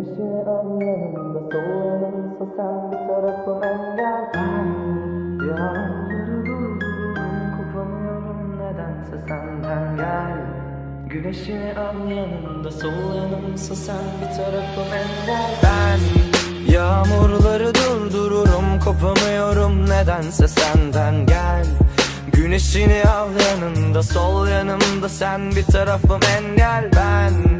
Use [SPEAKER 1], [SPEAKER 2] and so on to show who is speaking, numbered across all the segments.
[SPEAKER 1] Güneşi al yanımda sol yanımsa sen bir tarafım engel yağmurları durdururum kopamıyorum nedense senden gel. Güneşi al yanımda sol yanımsa sen bir tarafım engel Ben yağmurları durdururum kopamıyorum nedense senden gel. Güneşini al yanında sol yanımda sen bir tarafım engel. Ben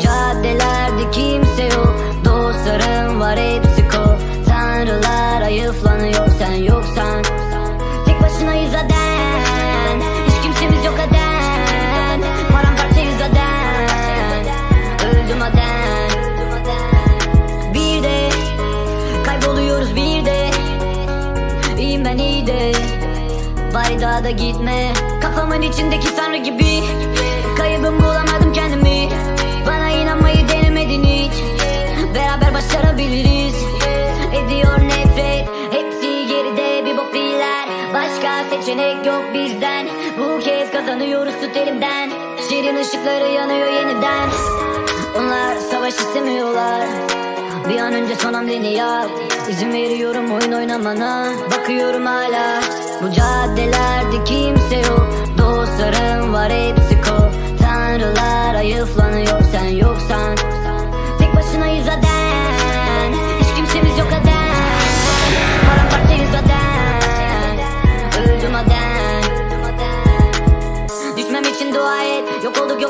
[SPEAKER 2] caddelerde kimse yok. Dostlarım var hepsi ko Tanrılar ayıflanıyor sen yoksan. Tek başınayız zaten. Hiç kimsemiz yok zaten. Paramparçayız zaten. Öldüm zaten. Bir de Kayboluyoruz bir de. İyiyim ben iyi de. Bari daha da gitme. Kafamın içindeki tanrı gibi Başka seçenek yok bizden. Bu kez kazanıyoruz tut elimden. Şirin ışıkları yanıyor yeniden. Onlar savaş istemiyorlar. Bir an önce son hamleni yap İzin veriyorum oyun oynamana. Bakıyorum hala Bu caddelerde kimse yok. Dostlarım var hepsi ko Tanrılar ayıflanıyor sen yoksan. Tek başınayız zaten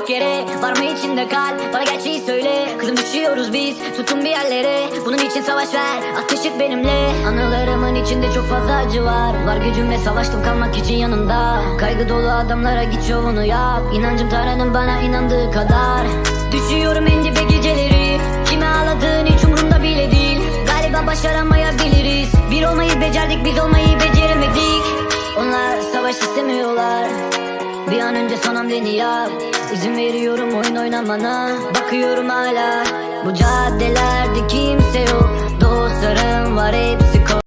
[SPEAKER 2] Yere. Var mı içinde kalp Bana gerçeği söyle. Kız Kızım düşüyoruz biz tutun bir yerlere. Bunun için savaş ver atışık benimle. Anılarımın içinde çok fazla acı var. Var gücümle savaştım kalmak için yanında. Kaygı dolu adamlara git şovunu yap. İnancım Tanrı'nın bana inandığı kadar. Düşüyorum en dibe geceleri. Kime ağladığın hiç umurumda bile değil. Galiba başaramayabiliriz. Bir olmayı becerdik biz olmayı beceremedik. Onlar savaş istemiyorlar bir an önce son hamleni yap İzin veriyorum oyun oynamana. Bakıyorum hala Bu caddelerde kimse yok. Dostlarım var hepsi